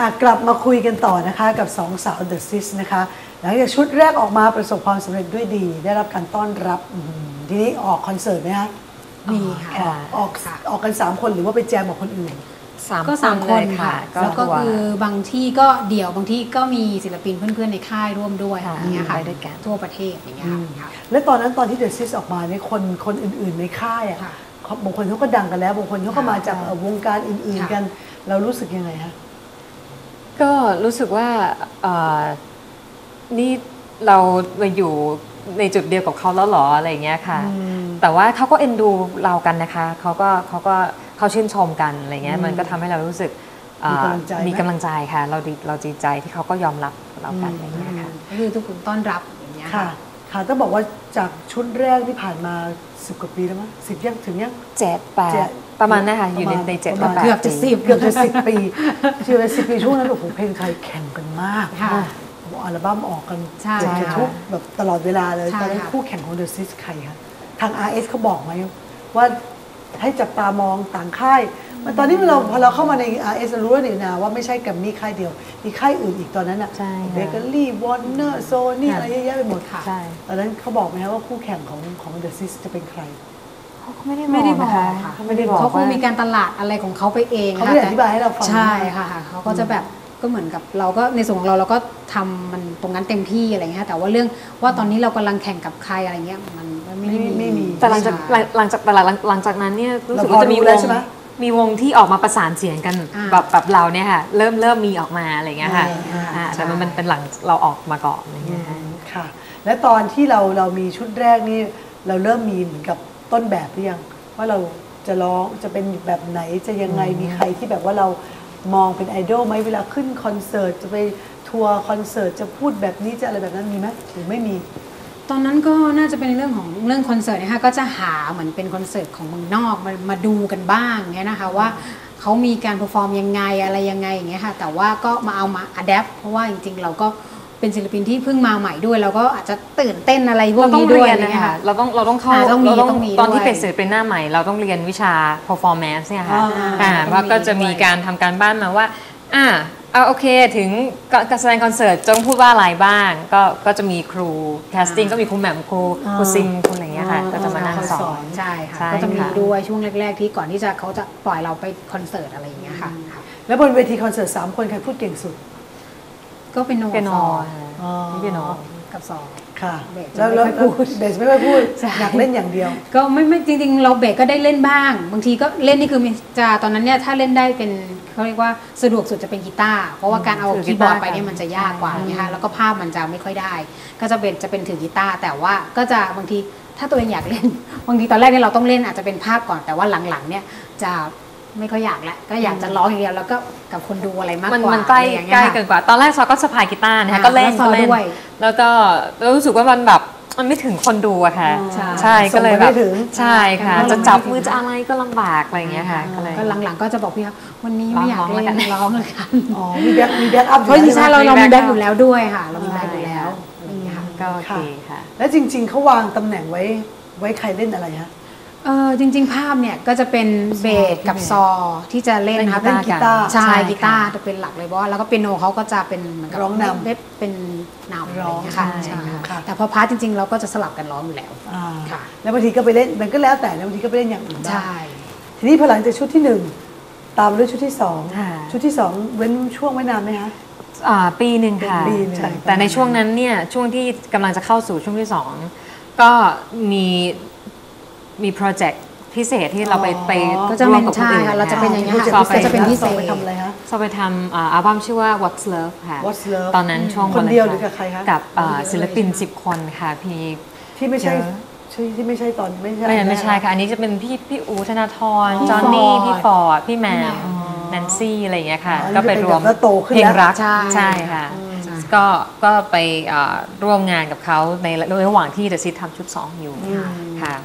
อะกลับมาคุยกันต่อนะคะกับสองสาวเดอะซิสนะคะหลังจากชุดแรกออกมาประสบความสำเร็จด้วยดี ได้รับการต้อนรับอื้อหือทีนี้ออกคอนเสิร์ตไหมคะมีค่ะออกออกออกกัน 3 คนหรือว่าไปแจมกับคนอื่น สามก็สามคคนนเลยค่ะก็แล้วก็ทัวร์คือบางที่ก็เดี่ยวบางที่ก็มีศิลปินเพื่อนๆในค่ายร่วมด้วยค่ะอย่างเงี้ยค่ะไปด้วยกัน ทั่วประเทศอย่างเงี้ยค่ะ และตอนนั้นตอนที่เดอะซิสออกมาเนี่ยคนคนอื่นๆในค่ายอะค่ะเขาบางคนเขาก็ดังกันแล้วบางคนเขาก็ค่ะมาจากเอ่อวงการอื่นค่ะๆกัน เรารู้สึกยังไงฮะ ก็รู้สึกว่าเอ่อนี่เรามาอยู่ในจุดเดียวกับเขาแล้วเหรออะไรอย่างเงี้ยค่ะอืมแต่ว่าเขาก็เอ็นดูเรากันนะคะเขาก็เขาก็เขาชื่นชมกันอะไรเงี้ยมันก็ทำให้เรารู้สึกเอ่อมีกำลังใจไหมมีกำลังใจค่ะ เราดีเราดีใจที่เขาก็ยอมรับเรากันอะไรเงี้ยค่ะก็คือทุกคนต้อนรับอย่างเงี้ยค่ะ ค่ะค่ะต้องบอกว่าจากชุดแรกที่ผ่านมาสิบกว่าปีแล้วมั้งสิบยังถึงยังเจ็ดแปเจ็ดดประมาณนะคะอยู่ในประมาณในเจ็ดประมาณแปดเกือบจะปีสิบเกือบจะสิบปีเชื่อไหมสิบปีช่วงนั้นโอ้โหเพลงไทยแข่งกันมากค่ะโอ้โหอัลบั้มออกกันใช่เกือบจะค่ะทุกแบบตลอดเวลาเลยใช่ตอนนั้นค่ะคู่แข่งของเดอะซิสใครคะทาง RS เขาบอกไหมว่าให้จับตามองต่างค่าย มันตอนนี้เราพอเราเข้ามาใน RS เรารู้แล้วนี่นะว่าไม่ใช่แกับมีค่ายเดียว มีค่ายอื่นอีกตอนนั้นอะใช่ค่ะเบเกอรี่วอร์เนอร์โซนี่ค่ะอะไรเยอะแยะไปหมดค่ะใช่ตอนนั้นเขาบอกไหมคะว่าคู่แข่งของของเดอะซิสจะเป็นใครเขาก็ไม่ได้ไม่ได้บอกบนะอกคะค่ะเขาไม่ได้บอกเขาคงว่ามีการตลาดอะไรของเขาไปเองเขาไม่ได้ค่ะอธิบายให้เราฟังใช่ค่ะค่ะเขาก็จะแบบก็เหมือนกับเราก็ในส่วนของเราเราก็ทำมันตรงนั้นเต็มที่อะไรเงี้ยแต่ว่าเรื่องว่าตอนนี้เรากำลังแข่งกับใครอะไรเงี้ยมันมันไม่ได้มีไม่มีแต่หลังจากหลังหลังจากแต่หลังหลังจากนั้นเนี่ยรู้สึกว่าจะมีเราพอรู้วแล้วงใช่ไหม มีวงที่ออกมาประสานเสียงกันอ่าแบบแบบเราเนี่ยค่ะ เริ่มเริ่มมีออกมาอะไรเงี้ยค่ะอ่าอ่าใช่แต่มันมันเป็นหลังเราออกมาก่อนอะไรเงี้ยค่ะค่ะ และตอนที่เราเรามีชุดแรกนี่เราเริ่มมีเหมือนกับต้นแบบหรือยังว่าเราจะร้องจะเป็นแบบไหนจะยังไงมีใครที่แบบว่าเรามองเป็นไอดอลไหมเวลาขึ้นคอนเสิร์ตจะไปทัวร์คอนเสิร์ตจะพูดแบบนี้จะอะไรแบบนั้นมีไหมหรือไม่มี ตอนนั้นก็น่าจะเป็นเรื่องของเรื่องคอนเสิร์ตนะคะก็จะหาเหมือนเป็นคอนเสิร์ตของเมืองนอกมามาดูกันบ้างเงี้ยนะคะว่าเขามีการเพอร์ฟอร์มยังไงอะไรยังไงอย่างเงี้ยค่ะแต่ว่าก็มาเอามาอัดแอปเพราะว่าจริงๆ เราก็เป็นศิลปินที่เพิ่งมาใหม่ด้วยเราก็อาจจะตื่นเต้นอะไรพวกเราต้องนี้ด้วเรียยนอะไรนะเงี้ยคะค่ะเราต้องเราต้องเข้าอ่าต้องมีเราต้องมีตอนที่ด้วยเป็นศิลปินหน้าใหม่ เราต้องเรียนวิชา performance เนี่ยค่ะอ่าอ่าต้องมีว่าก็จะมีด้วยการทำการบ้านมาว่าอ่า เอาโอเคถึงการแสดงคอนเสิร์ตจะต้องพูดว่าอะไรบ้าง ก็ก็จะมีครู casting ก็มีครูแหม่มครูครูซิมครูอะไรอย่างเงี้ยค่ะอ่าก็จะมานั่งสอนใช่ค่ะใช่ก็จะมีค่ะด้วยช่วงแรก ๆ ที่ก่อนที่จะเขาจะปล่อยเราไปคอนเสิร์ตอะไรอย่างเงี้ยค่ะค่ะแล้วบนเวทีคอนเสิร์ตสามคนใครพูดเก่งสุด ก็เป็นโนเปียโนซอค่ะอ๋อนี่เปียโนกับซอค่ะเบสแล้วไม่แล้วค่อยพูดเบสไม่ค่อยพูดใช่อยากเล่นอย่างเดียว ก็ไม่ไม่จริง ๆ เราเบรกก็ได้เล่นบ้าง บางทีก็เล่นนี่คือมีจะตอนนั้นเนี่ยถ้าเล่นได้เป็น เขาเรียกว่าสะดวกสุดจะเป็นกีตาร์เพราะว่าการเอาถือกีคีย์บอร์ดตาร์ไปเนี่ยกันมันจะยากกว่านะคะแล้วก็ภาพมันจะไม่ค่อยได้ ก็จะเป็นจะเป็นถือกีตาร์แต่ว่าก็จะบางทีถ้าตัวเองอยากเล่นบางทีตอนแรกเนี่ยเราต้องเล่นอาจจะเป็นภาพก่อนแต่ว่าหลังๆเนี่ยจะไม่ค่อยอยากแล้วก็อยากจะร้องอย่างเดียวแล้วก็กับคนดูอะไรมากมันกว่ามันใกล้อะไรอย่างใกล้เงี้ยเกิค่ะนกว่า ตอนแรกซอก็สะพายกีตาร์นะคะอ่าก็เล่นแล้วซอก็เล่นด้วยแล้วก็แล้วรู้สึกว่ามันแบบ มันไม่ถึงคนดูอะค่ะใช่ใช่ก็เลยส่งไปแบไม่บถึงใช่ค่ะอ่าจะจับมือจะอะไรก็ลำบากอะไรอย่างเงี้ยค่ะก็เลย ก็หลังๆก็จะบอกพี่ครับวันนี้ไม่อยากร้องๆเล่นแล้วกันร้องเลยกันอ๋อมีแบ็คมีแบ็คอัพอเพราะยู่ที่ใช่ใช่ไหม เราเรามีมีแบ็ค backup อยู่แล้วด้วยค่ะ เรามีแบ็คอยู่แล้วใช่อะไรอย่างเงี้ยค่ะ ก็โอเคค่ะ แล้วจริง ๆเขาวางตำแหน่งไว้ไว้ใครเล่นอะไรฮะ เออจริงๆ ภาพเนี่ยก็จะเป็นเบสกับซอที่จะเล่นนะคะเล่นกีตาร์ใช่ใช่ค่ะกีตาร์จะเป็นหลักเลยเพราะว่าแล้วก็เปียโนเขาก็จะเป็นเหมือนกับร้องนำเล่เป็นนำอะไรอย่างเงี้ยค่ะร้องใช่ใช่ค่ะแต่พอพาร์ทจริงๆ เราก็จะสลับกันร้องอยู่แล้วอ่าค่ะแล้วบางทีก็ไปเล่นมันก็แล้วแต่แล้วบางทีก็ไปเล่นอย่างอื่นบ้างใช่ทีนี้พอหลังจากชุดที่หนึ่งตามมาด้วยชุดที่สองค่ะชุดที่สองเว้นช่วงไว้นานไหมคะอ่าปีหนึ่งค่ะปีหนึ่งใช่แต่ในช่วงนั้นเนี่ยช่วงที่กำลังจะเข้าสู่ช่วงที่สองก็มี มีโปรเจกต์พิเศษที่เราไปอ๋อไปก็จะร่วเป็มนกับคนใช่อื่นค่ะเราจะเป็นอย่างเงี้ยโปรค่ะเจกต์ก็จะเป็นพิเศต่อษไปทำอะไรคะเราไปทำอ่าอัลบั้มชื่อว่า What's Love ค่ะ What's Love ตอนนั้นช่วงคนเดียววาหเลรือนกับใครคะกับอ่าคนเดียวศิลปินเลยใช่ไหม10 คนค่ะพี่ที่ไม่ใช่เยอะใช่ที่ไม่ใช่ตอนไม่ใช่ไม่อันแรกไม่ใช่ค่ะ อันนี้จะเป็นพี่พี่อูธนาธรพี่จอห์นนี่ฟอร์ดพี่ฟอร์ดพี่แหมพี่แหม่มมแนนซี่อะไรอย่างเงี้ยค่ะอ๋อก็ไปรวมนี่เป็นแบบว่าโตขึ้นเพลงแล้วรักใช่ใช่ค่ะใช่ก็ก็ไปอ่าร่วมงานกับเขาในระหว่างที่เดอะซิททำชุด2อยู่ค่ะ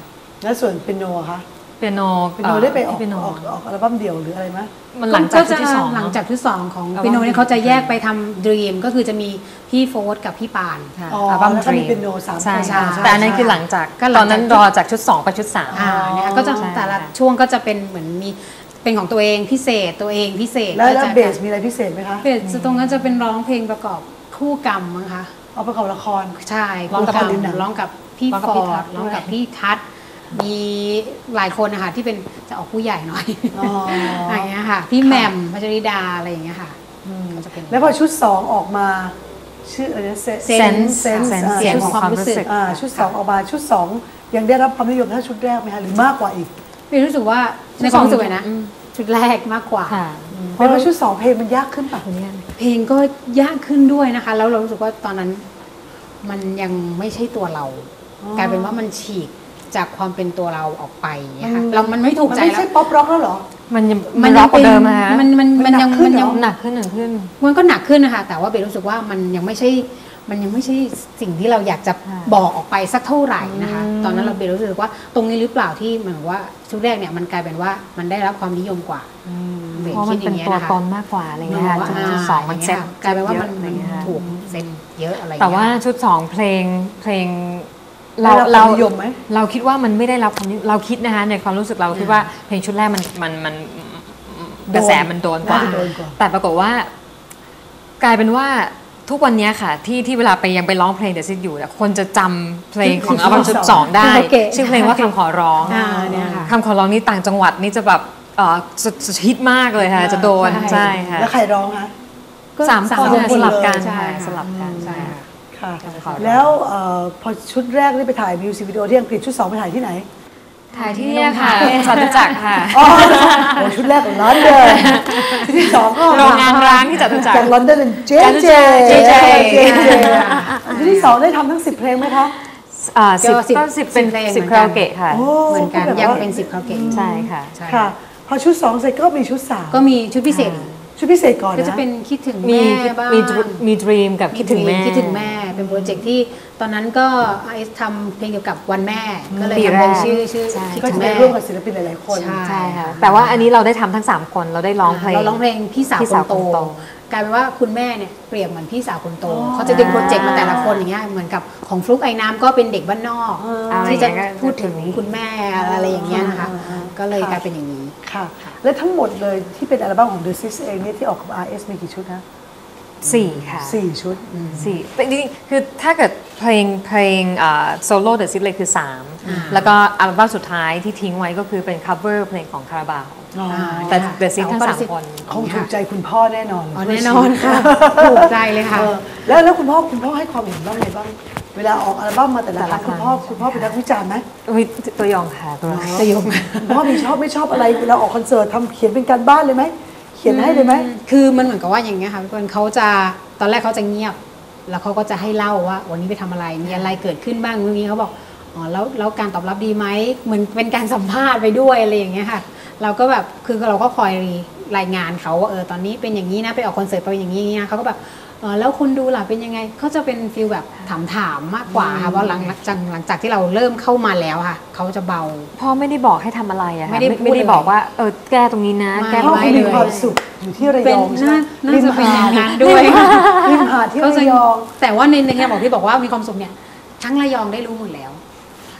แล้วส่วนเป็นโนคะเปียโนเป็นโนได้ไปออกเปียโน ออกออกอัลบั้มเดี่ยวหรืออะไรไหมมันหลังจากชุดที่สองหลังจากที่สองของเอาปีโนว่าเนี่ยเขาจะแยกไปทำดรีมก็คือจะมีพี่โฟร์กับพี่ปาน ค่ะอ๋ออัลบั้มแล้วก็มี Dream เปียโนสามคนใช่ใช่ แต่อันนั้นคือหลังจากก็หลัตงอจากนนั้นรอจากชุด 2 ไปชุด3อ่าเนี่ยก็จะใช่ แต่ละค่ะช่วงก็จะเป็นเหมือนมีเป็นของตัวเองพิเศษตัวเองพิเศษแล้วก็แล้วจะเบสมีอะไรพิเศษไหมคะเบสตรงนั้นจะเป็นร้องเพลงประกอบคู่กรรมมั้งคะ เอาประกอบละคร ใช่ร้องกับคู่คนอื่นหนัง ร้องกับพี่ร้องฟกับอพี่ทัร์ศดน์ ร้องกับพี่ทัศน์ มีหลายคนนะคะที่เป็นจะออกผู้ใหญ่หน่อยอ๋ออะไรอย่างเงี้ยค่ะ พี่แหม่มพัชริดาอะไรอย่างเงี้ยค่ะก็จะเป็นแล้วพอชุดสองออกมาชื่ออะไรนะ Sense Sense Sense อ่าเสียงชุดของความรู้สึกอ่าชุดสองออกมาชุดสองยังได้รับความนิยมเท่าชุดแรกไหมคะหรือมากกว่าอีกพี่รู้สึกว่าในความรู้สึกเลยนะชุดแรกมากกว่าค่ะเพราะว่าชุดสองเพลงมันยากขึ้นป่ะเพลงก็ยากขึ้นด้วยนะคะ แล้วเรารู้สึกว่าตอนนั้น มันยังไม่ใช่ตัวเราอ๋อกลายเป็นว่ามันฉีก จากความเป็นตัวเราออกไปอย่างเงี้ยค่ะอืมเรามันไม่ถูกมันใจไม่แล้ใช่วป๊อปร็อกแล้วเหรอ มันยังมัมันนร็ยัอกงกว่าเป็นเดิมนะคะมันมันมันยังมันหนักขึ้มันนเหรอยังหนักขึ้นหนักขึ้น มันก็หนักขึ้นนะคะ แต่ว่าเบลรู้สึกว่ามันยังไม่ใช่ มันยังไม่ใช่สิ่งที่เราอยากจะค่ะบอกออกไปสักเท่าไหร่นะคะตอนนั้นเราเบลรู้สึกว่าตรงนี้หรือเปล่าที่เหมือนว่าชุดแรกเนี่ยมันกลายเป็นว่ามันได้รับความนิยมกว่าเบลเพราะมัคินดอเป็นย่างเงี้ยตัวนะคะตนมากกว่าอะไรเงี้ยค่ะว่าจุดจุดสองมันเซ็ตกลายเป็นว่ามันเยอะอะไรเงี้ยค่ะถูกเซ็ตเยอะอะไรอย่งแต่เงี้ยว่าชุดสองเพลงเพลง ได้รับความนิยมไหมเราคิดว่ามันไม่ได้รับความนิยมเราคิดนะคะในความรู้สึกเราคิดว่าเพลงชุดแรกมันมันมันโดนกระแสมันโดนกว่าน่าจะโดนกว่า แต่ปรากฏว่า กลายเป็นว่าทุกวันเนี้ยค่ะ ที่ที่เวลาไปยังไปร้องเพลงเดซิตอยู่เนี่ยคนจะจำเพลงของอัลบั้มชุดสองได้โอเคชื่อเพลงว่าคำขอร้องอ่าเนี่ยค่ะคำขอร้องนี่ต่างจังหวัดนี่จะแบบเอ่อจะจะฮิตมากเลยค่ะ จะโดนใช่ใช่ค่ะแล้วใครร้องคะก็สามคนสามคนสลับกันใช่ค่ะค่ะสลับกันใช่ ค่ะค่ะ ขอร้อง แล้วเอ่อพอชุดแรกนี่ไปถ่ายมิวสิกวิดีโอที่อังกฤษชุดสองไปถ่ายที่ไหน ถ่ายที่เนี่ยค่ะสัตุจักรค่ะ อ๋อโอ้ชุดแรกของลอนดอนชุดที่สองก็โรงงานร้างที่จตุจักร จากลอนดอนเป็นเจเจเจเจ เจเจชุดที่สองได้ทำทั้งสิบเพลงไหมคะ อ่าสิบก็สิบก็สิบเป็นสิบเพลงสิบเหมือนกัน คาราโอเกะค่ะโอ้เหมือนกัน แบบว่ายังเป็นสิบคาราโอเกะใช่ค่ะใช่ค่ะ พอชุดสองเสร็จก็มีชุดสามก็มีชุดพิเศษอีก ชุดพิเศษก่อนก็จะนะเป็นคิดถึงมีแม่บ้างมีมีดรีมกับคิดถึงแม่ คิดถึงแม่เป็นโปรเจกต์ที่ตอนนั้นก็ไอซ์ทำเพลงเกี่ยวกับวันแม่ ก็เลยปีทำแรเพลกงชื่อชื่อใช่คิดก็ถึจะงได้แม่ ร่วมกับศิลปินหลายๆคน ใช่ ใช่ค่ะแต่ว่าอันนี้เราได้ทำทั้ง 3 คนเราได้ร้องเพลง เราร้องเพลงพี่สาวพี่คสาวนโต คนโต กลายเป็นว่าคุณแม่เนี่ยเปรียบเหมือนพี่สาวคนโตอ๋อเขาจะดึงโปรเจกต์มาแต่ละคนอย่างเงี้ยเหมือนกับของฟลุกไอ้น้ำก็เป็นเด็กบ้านนอกอะไรที่จะอย่างเงี้ยก็พูดถึงคุณแม่อะไรอย่างเงี้ยนะคะอ่าก็เลยค่ะกลายเป็นอย่างนี้ค่ะ และทั้งหมดเลยที่เป็นอัลบั้มของ The Six เองเนี่ยที่ออกกับ RS มีกี่ชุดนะสี่ค่ะสี่ชุดสี่แต่จริงๆคือถ้าเกิดเพลงเพลงโซโล่เดอะซิตเลยคือ 3 แล้วก็อัลบั้มสุดท้ายที่ทิ้งไว้ก็คือเป็น cover เพลงของคาราบาว อ๋อแต่ค่ะเดอะซิตทั้งแต่สาว่ามคน คงถูกใจคุณพ่อแน่นอนอ๋อแน่นอนค่ะถูกใจเลยค่ะ เออแล้วแล้วคุณพ่อคุณพ่อให้ความเห็นบ้างไงบ้าง เวลาออกอัลบั้มมาแต่ละแต่คละรั้ง คุณพ่อครั้งคุณพ่อเป็นนักวิจารณ์ไหมอุ๊ยตัวยองค่ะตัวจะยงคุณพ่อมีชอบไม่ชอบอะไรเวลาออกคอนเสิร์ตทำเขียนเป็นการบ้านเลยไหมเขียนให้เลยไหม คือมันเหมือนกับว่าอย่างเงี้ยค่ะพี่เปิ้ลเขาจะตอนแรกเขาจะเงียบ แล้วเขาก็จะให้เล่าว่า วันนี้ไปทำอะไรมีอะไรเกิดขึ้นบ้างเรื่องนี้เขาบอกอ๋อแล้วแล้วการตอบรับดีไหมเหมือนเป็นการสัมภาษณ์ไปด้วยอะไรอย่างเงี้ยค่ะ เราก็แบบคือเราก็คอยรายงานเขาว่าเออตอนนี้เป็นอย่างนี้นะไปออกคอนเสิร์ตไปอย่างนี้อย่างนี้นะเขาก็แบบเออแล้วคนดูล่ะเป็นยังไงเขาจะเป็นฟีลแบบถามถามๆมากกว่าค่ะเพราะหลังจากหลังจากที่เราเริ่มเข้ามาแล้วค่ะเขาจะเบา พ่อไม่ได้บอกให้ทำอะไรอะค่ะไม่ได้พูดไม่ได้เลยบอกว่าเออแก้ตรงนี้นะไม่แก้ตพ่รองนี้คุณมีเลยความสุขอยู่ที่ระเป็ยนองใช่ไหมน่าน่าจะเป็นอย่างนั้นด้วยริมหาดที่เขาระจะยองแต่ว่าในในที่บอกที่บอกว่ามีความสุขเนี่ยทั้งระยองได้รู้หมดแล้ว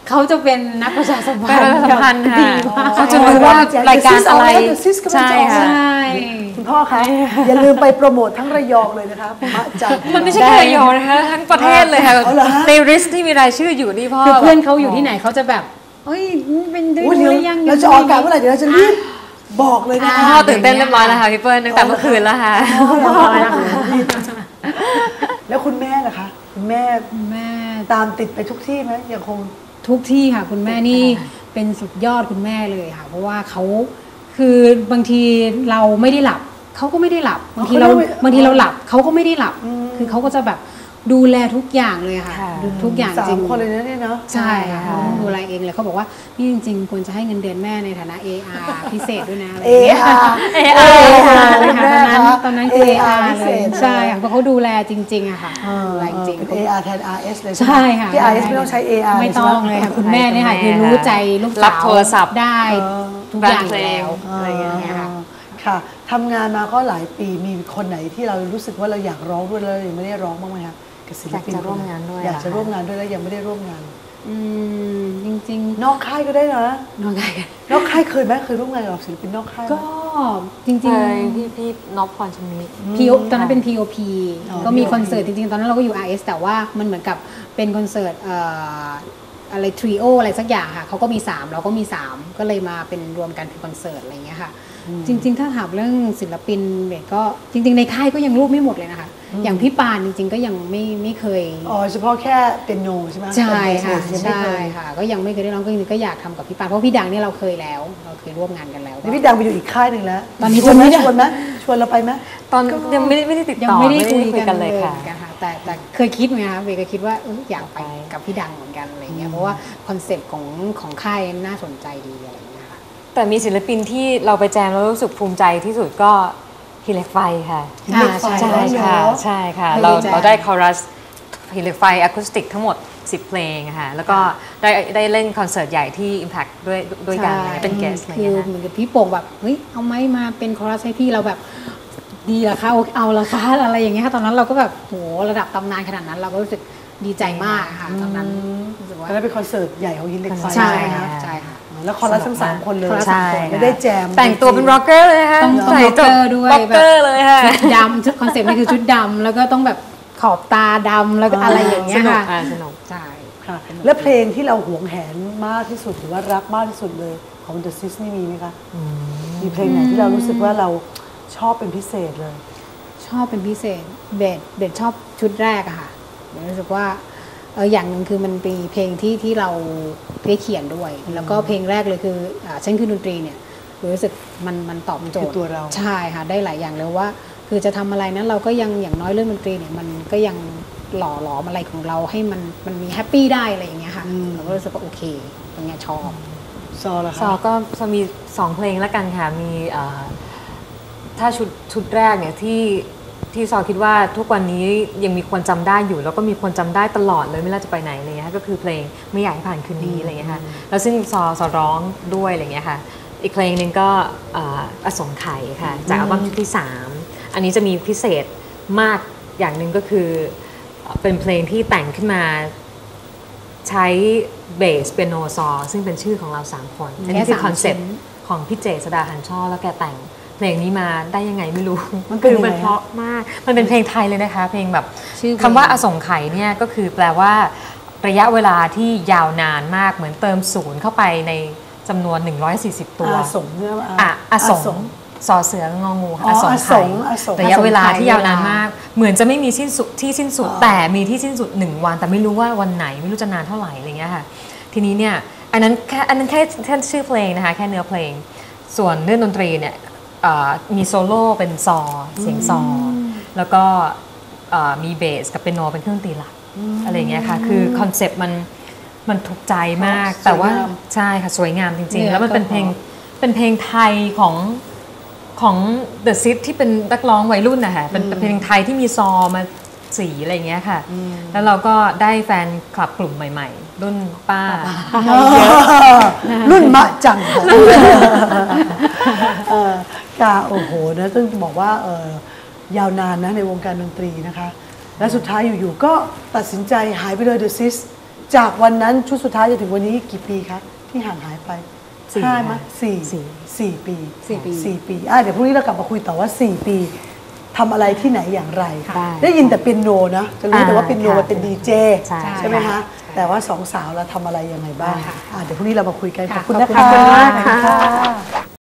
เขาจะเป็นนักประชาสัมพัเป็นนธ์ประชาสัมพันธ์ค่ะดีมากเขาจะรู้ว่ารายการอะไรเดซิสกำลังใช่จะออกค่ะใช่คุณพ่อคะอย่าลืมไปโปรโมททั้งระยองเลยนะคะมะจันมันไม่ใช่แค่ระยองนะคะทั้งประเทศเลยค่ะเอาเหรอฮะในริสที่มีรายชื่ออยู่นี่พ่อคือเพื่อนเขาอยู่ที่ไหนเขาจะแบบเอ้ยเป็นได้อุ๊ยดูเดี๋ยวหรือยังเราจะออกอากาศเมื่อไหร่เดี๋ยวเราจะรีบบอกเลยนะคะพ่อตื่นเต้นเรียบร้อยแล้วค่ะพี่เปิ้ลตั้งแต่เมื่อคืนแล้วค่ะแล้วคุณแม่ล่ะคะคุณแม่แม่ตามติดไปทุกที่ไหมยังคง ทุกที่ค่ะ คุณแม่นี่เป็นสุดยอดคุณแม่เลยค่ะ เพราะว่าเขาคือบางทีเราไม่ได้หลับเขาก็ไม่ได้หลับ บางทีเราเขาไม่บางทีเราหลับเขาก็ไม่ได้หลับอืมคือเขาก็จะแบบ ดูแลทุกอย่างเลยค่ะ ค่ะดูทุกอย่างสาจริมงคนเลยนะเนี่ยเนาะ ใช่ค่ะค่ะ เขาดูแลเองเลยเขาบอกว่า นี่จริง ๆ ควรจะให้เงินเดือนแม่ในฐานะ AR พิเศษด้วยนะอะไรเออย่างเงี้ย อาร์ AR เลยค่ะตอนนั้นคะตอนนั้นคือ AR พิเลเศยษใช่ค่ะเพราะเขาดูแลจริงๆอะค่ะเออดูแลจริงเป็นๆ AR แทน RS เลยใช่ค่ะที่ RS ไม่ต้องใช้ AR ไม่ต้องเลยค่ะ คุณแม่เนี่ยค่ะใช่คือรู้ใจลูกสาวรับโทรศัพท์ได้เออทุกอย่างอยู่แล้วเออะไรอย่างอเงี้ยค่ะ ค่ะทำงานมาก็หลายปีมีคนไหนที่เรารู้สึกว่าเราอยากร้องด้วยแล้วยังไม่ได้ร้องบ้างไหมคะ กับศิลปินอยากจะร่วมงานด้วยอยากจะเหรอคะ ร่วมงานด้วยแล้วยังไม่ได้ร่วมงาน อืมจริงนอกค่ายก็ได้นะๆน้องไก่กันนอกค่ายเคยไหมเคยร่วมงานกับศิลปินนอกค่ายไหม ก็จริงเคยๆพี่พี่นพพรชำนิ PO ตอนนั้นเป็น POP อ๋อก็มี POP คอนเสิร์ตจริงๆ ตอนนั้นเราก็อยู่ RS แต่ว่ามันเหมือนกับเป็นคอนเสิร์ตเอ่ออะไรทริโออะไรสักอย่างค่ะเขาก็มี 3 เราก็มี 3 ก็เลยมาเป็นรวมกันเป็นคอนเสิร์ตอะไรอย่างเงี้ยค่ะ จริง ๆ ถ้าถามเรื่องศิลปินเบสก็จริง ๆ ในค่ายก็ยังรูปไม่หมดเลยนะคะ อย่างพี่ปานจริง ๆ ก็ยังไม่ไม่เคยอ๋อเฉพาะแค่เป็นโนใช่ไหมใช่ค่ะแต่เบสยังไม่ใช่เคยค่ะ ก็ยังไม่เคยได้ร้องก็จริงๆก็อยากทำกับพี่ปานเพราะพี่ดังเนี่ยเราเคยแล้ว เราเคยร่วมงานกันแล้วนี่พี่ดังไปอยู่อีกค่ายหนึ่งแล้วตอนนี้ชวนไหมคนไม่ได้ชวนไหมชวนเราไปไหมตอนยังไม่ได้ไม่ได้ติดยังต่อไม่ได้คุยคุยกักันนเลเลยยค่ะค่ะแต่แต่เคยคิดไหมคะเบย์ก็คิดว่าเอออยากไปไปกับพี่ดังเหมือนกันอะไรเงี้ยเพราะว่าคอนเซ็ปต์ของของค่ายน่าสนใจดีอะไรเงี้ยค่ะ แต่มีศิลปินที่เราไปแจมแล้วรู้สึกภูมิใจที่สุดก็ฮิเล็กไฟค่ะอ่าใช่ใช่เหรอค่ะใช่ค่ะให้เราดีใจเราได้คอรัสฮิเล็กไฟอะคูสติกทั้งหมด 10 เพลงค่ะแล้วก็ได้ได้เล่นคอนเสิร์ตใหญ่ที่ Impact ด้วยด้วยกันใช่เป็นเกสอะไรคือเงี้ยเหมือนกับพี่โป่งแบบเฮ้ยเอาไม้มาเป็นคอรัสให้พี่เราแบบดีเหรอคะเอาละคะอะไรอย่างเงี้ยค่ะตอนนั้นเราก็แบบโหระดับตำนานขนาดนั้น เราก็รู้สึกดีใจมากค่ะตอนนั้นรู้สึกว่าตอนนั้นเป็นคอนเสิร์ตใหญ่ของยินเล็กไฟใช่ไหมค่ะคะใช่ค่ะ แล้วคอรัสทั้งสามคนเลยคอรัสใช่ไม่ได้แจม แต่งตัวเป็นร็อกเกอร์เลยนะคะต้องต้องใส่ร็อกเกอร์ด้วยร็อกเกอร์เลยค่ะชุดดำชุดคอนเซ็ปต์นี่คือชุดดำแล้วก็ต้องแบบขอบตาดำแล้วก็อะไรอย่างเงี้สยนุกค่ะอะสนุกใช่ค่ะแล้วเพลงที่เราหวงแหนมากที่สุดหรือว่ารักมากที่สุดเลยของ The Sis นี่มีไหมคะมีเพลงไหนที่เรารู้สึกว่าเราชอบเป็นพิเศษเลย ชอบเป็นพิเศษเบสเบสชอบชุดแรกอะค่ะรู้สึกว่า เอออย่างหนึ่งคือมันเป็นเพลงที่ที่เราได้เขียนด้วย แล้วก็เพลงแรกเลยคืออ่าฉันคือดนตรีเนี่ยรู้สึกมันมันตอบโจทคือย์ตัวเราใช่ค่ะได้หลายอย่างเลยว่า คือจะทำอะไรนั้นเราก็ยังอย่างน้อยเรื่องดนตรีเนี่ยมันก็ยังหล่อหลอมอะไรของเราให้มันมันมีแฮปปี้ได้อะไรอย่างเงี้ยค่ะอืมเราก็รู้สึกว่าโอเคตรงเนี้ยชอบซอละซอคะก็จะมีสองเพลงแล้วกันค่ะมีเอ่อถ้าชุดชุดแรกเนี่ยที่ ที่ซอคิดว่าทุกวันนี้ยังมีคนจำได้อยู่ แล้วก็มีคนจำได้ตลอดเลยไม่ว่าจะไปไหนอะไรเงี้ยก็คือเพลงไม่อยากให้ผ่านคืนนี้อะไรเงี้ยค่ะแล้วซึ่งซอซอร้องด้วยอะไรเงี้ยค่ะอีกเพลงหนึ่งก็เอ่ออสงไขยค่ะจากอัลบั้มชุดที่ 3 อันนี้จะมีพิเศษมากอย่างหนึ่งก็คือเอ่อเป็นเพลงที่แต่งขึ้นมาใช้เบสเปียโนซอซึ่งเป็นชื่อของเรา3คนอันนี้คือแค่สามคอนเซ็ปต์ชิ้นของพี่เจษดาหันช่อแล้วแกแต่ง เพลงนี้มาได้ยังไงไม่รู้มันเป็นคือยังไงมันเพราะมาก มันเป็นเพลงไทยเลยนะคะ เพลงแบบชื่อเพลงคำว่าอสงไขยเนี่ยก็คือแปลว่า ระยะเวลาที่ยาวนานมากเหมือนเติมศูนย์เข้าไปในจำนวน 140 ตัวอาสงเนี่ยอะอสงสงสอเสืององูค่ะอ๋ออสงอไขสยงอสงระยะเวลาที่ยาวนานเวลามมาก เหมือนจะไม่มีสิ้นสุดที่สิ้นสุดอ๋อแต่มีที่สิ้นสุดหนึ่งวัน แต่ไม่รู้ว่าวันไหนไม่รู้จะนานเท่าไหร่อะไรเงี้ยค่ะ ทีนี้เนี่ยอันนั้นแค่อันนั้นแค่แค่ชื่อเพลงนะคะ แค่เนื้อเพลง ส่วนเรื่องดนตรีเนี่ยเอ่อ มีโซโล่เป็นซอเสียงซออแล้วก็เอ่อมีเบสกับเปียโนเป็นเครื่องดนตรีหลักอะไรเงี้ยค่ะ คือคอนเซปต์มันมันถูกใจมากสวยงามแต่ว่าใช่ค่ะ สวยงามจริง ๆ แล้วมันเป็นเพลงก็พอเป็นเพลงไทยของของ The s i t ที่เป็นนักร้องวัยรุ่นนะคะเป็นเป็นเพลงไทยที่มีซอมาสีอะไรอย่างเงี้ยค่ะ แล้วเราก็ได้แฟนคลับกลุ่มใหม่ ๆ รุ่นป้า รุ่นมะจัง ค่ะเออกาโอ้โหนะต้องบอกว่าเออยาวนานนะในวงการดนตรีนะคะ และสุดท้ายอยู่ๆก็ตัดสินใจหายไปเลยเดอะซิสจากวันนั้นชุดสุดท้ายจนถึงวันนี้กี่ปีคะที่ห่างหายไปสี่ห้าไหมค่ะสี่สี่สี่ปีสี่ปีสี่ปีอะเดี๋ยวพรุ่งนี้เรากลับมาคุยต่อว่าสี่ปีทำอะไรที่ไหนอย่างไร ได้ได้ยินแต่เปียโนนะจะรู้แต่ว่าอ่าเปียโนค่ะมันเป็นดีเจใช่ใช่ไหมคะใช่แต่ว่าสองสาวเราทำอะไรยังไงบ้างค่ะอะเดี๋ยวพรุ่งนี้เรามาคุยกันขค่ะอบคุณขอบนะคุณคะมากค่ะขอบคุณค่ะ